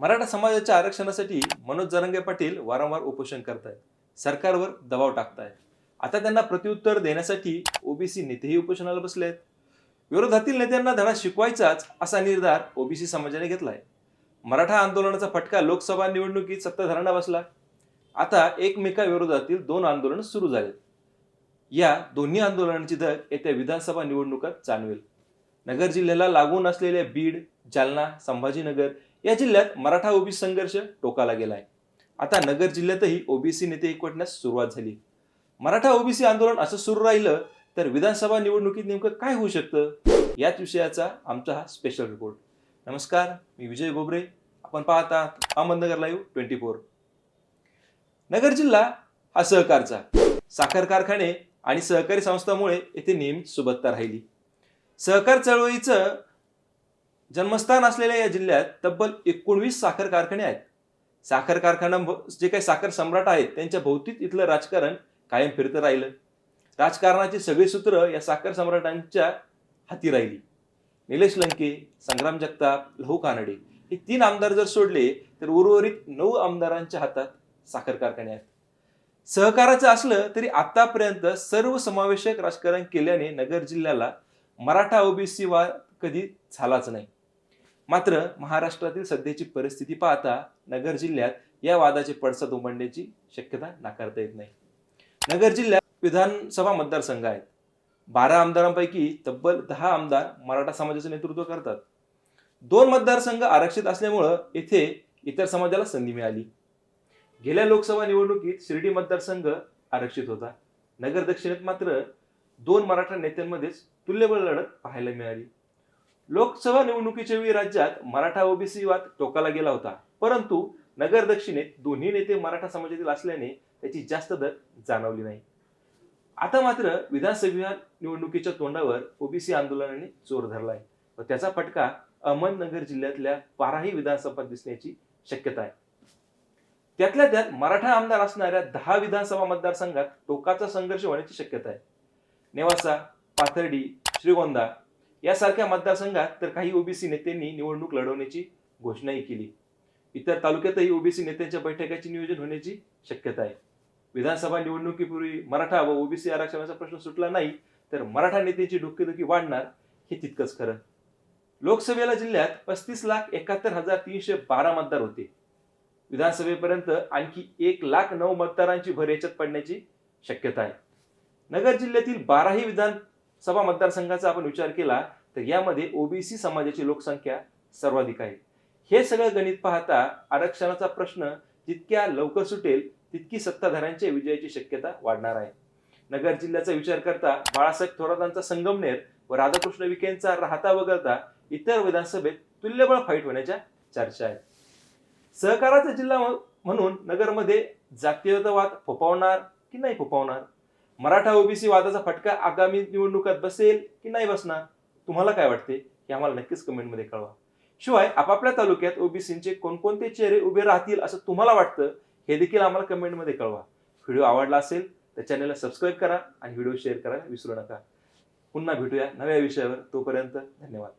मराठा समाजाच्या आरक्षणासाठी मनोज जरंगे पाटील वारंवार उपोषण करत आहेत सरकारवर दबाव टाकतायत. आता त्यांना प्रत्युत्तर देण्यासाठी ओबीसी नेतेही उपोषणाला बसले आहेत विरोधातील नेत्यांना धडा शिकवायचाच असा निर्धार ओबीसी समाजाने घेतलाय. मराठा आंदोलनाचा फटका लोकसभा निवडणुकीत सत्ताधाऱ्यांना बसला. आता एकमेकाविरोधातील दोन आंदोलन सुरू झालेत. या दोन्ही आंदोलनांची धग येत्या विधानसभा निवडणुकात जाणवेल. नगर जिल्ह्याला लागून असलेल्या बीड जालना संभाजीनगर या जिल्ह्यात मराठा ओबीसी संघर्ष टोकाला गेलाय. आता नगर जिल्ह्यातही ओबीसी नेते एकवटण्यास सुरुवात झाली. मराठा ओबीसी आंदोलन असं सुरू राहिलं तर विधानसभा निवडणुकीत नेमकं काय होऊ शकतं? याच विषयाचा आमचा हा स्पेशल रिपोर्ट नमस्कार मी विजय गोबरे आपण पाहत आहात Ahmednagar live twenty four Nagar जिल्हा हा सहकारचा. साखर कारखाने आणि सहकारी संस्थांमुळे येथे नेहमीच सुबत्ता राहिली. सहकार चळवळीचं जन्मस्थान असलेल्या या जिल्ह्यात तब्बल एकोणवीस साखर कारखाने आहेत. साखर कारखाना जे काही साखर सम्राट आहेत त्यांच्या भोवतीत इथलं राजकारण कायम फिरतं राहिलं. राजकारणाची सगळी सूत्र या साखर सम्राटांच्या हाती राहिली. निलेश लंके संग्राम जगताप लहू कानडे हे तीन आमदार जर सोडले तर उर्वरित नऊ आमदारांच्या हातात साखर कारखाने आहेत. सहकाराचं असलं तरी आतापर्यंत सर्व समावेशक राजकारण केल्याने नगर जिल्ह्याला मराठा ओबीसी वाद कधी झालाच नाही. मात्र महाराष्ट्रातील सध्याची परिस्थिती पाहता नगर जिल्ह्यात या वादाचे पडसाद उमडण्याची शक्यता नाकारता येत नाही. नगर जिल्ह्यात विधानसभा मतदारसंघ आहेत. बारा आमदारांपैकी तब्बल दहा आमदार मराठा समाजाचं नेतृत्व करतात. दोन मतदारसंघ आरक्षित असल्यामुळं येथे इतर समाजाला संधी मिळाली. गेल्या लोकसभा निवडणुकीत शिर्डी मतदारसंघ आरक्षित होता. नगर दक्षिणेत मात्र दोन मराठा नेत्यांमध्येच तुल्यबळ लढत पाहायला मिळाली. लोकसभा निवडणुकीच्या वेळी राज्यात मराठा ओबीसी वाद टोकाला गेला होता. परंतु नगर दक्षिणेत दोन्ही नेते मराठा समाजातील असल्याने त्याची जास्त दर जाणवली नाही. आता मात्र विधानसभा निवडणुकीच्या तोंडावर ओबीसी आंदोलनाने जोर धरलाय व त्याचा फटका अहमदनगर जिल्ह्यातल्या बाराही विधानसभा दिसण्याची शक्यता आहे. त्यातल्या त्यात मराठा आमदार असणाऱ्या दहा विधानसभा मतदारसंघात टोकाचा संघर्ष होण्याची शक्यता आहे. नेवासा पाथर्डी श्रीगोंदा यासारख्या मतदारसंघात तर काही ओबीसी नेत्यांनी निवडणूक लढवण्याची घोषणाही केली. इतर तालुक्यातही ओबीसी नेत्यांच्या बैठकाचे नियोजन होण्याची शक्यता आहे. विधानसभा निवडणुकीपूर्वी मराठा व ओबीसी आरक्षणाचा प्रश्न सुटला नाही तर मराठा नेत्यांची डोकेदुखी वाढणार हे तितकंच खरं. लोकसभेला जिल्ह्यात पस्तीस लाख एकाहत्तर हजार तीनशे बारा मतदार होते. विधानसभेपर्यंत आणखी एक लाख नऊ मतदारांची भर याच्यात पडण्याची शक्यता आहे. नगर जिल्ह्यातील बाराही विधान सभा मतदारसंघाचा आपण विचार केला तर यामध्ये ओबीसी समाजाची लोकसंख्या सर्वाधिक आहे. हे सगळं गणित पाहता आरक्षणाचा प्रश्न जितक्या लवकर सुटेल तितकी सत्ताधाऱ्यांच्या विजयाची शक्यता वाढणार आहे. नगर जिल्ह्याचा विचार करता बाळासाहेब थोरातांचा संगमनेर व राधाकृष्ण विखेंचा राहता वगळता इतर विधानसभेत तुल्यबळ फाईट होण्याच्या चर्चा आहेत. सहकाराचा जिल्हा म्हणून नगरमध्ये जातीयतावाद फोपावणार की नाही फोपावणार मराठा ओबीसी वादाचा फटका आगामी निवडणुकात बसेल की नाही बसणार? तुम्हाला काय वाटते? हे आम्हाला नक्कीच कमेंटमध्ये कळवा. शिवाय आपापल्या तालुक्यात ओबीसींचे कोणकोणते चेहरे उभे राहतील असं तुम्हाला वाटतं हे देखील आम्हाला कमेंटमध्ये कळवा. व्हिडिओ आवडला असेल तर चॅनलला सबस्क्राईब करा आणि व्हिडिओ शेअर करायला विसरू नका. पुन्हा भेटूया नव्या विषयावर. तोपर्यंत धन्यवाद.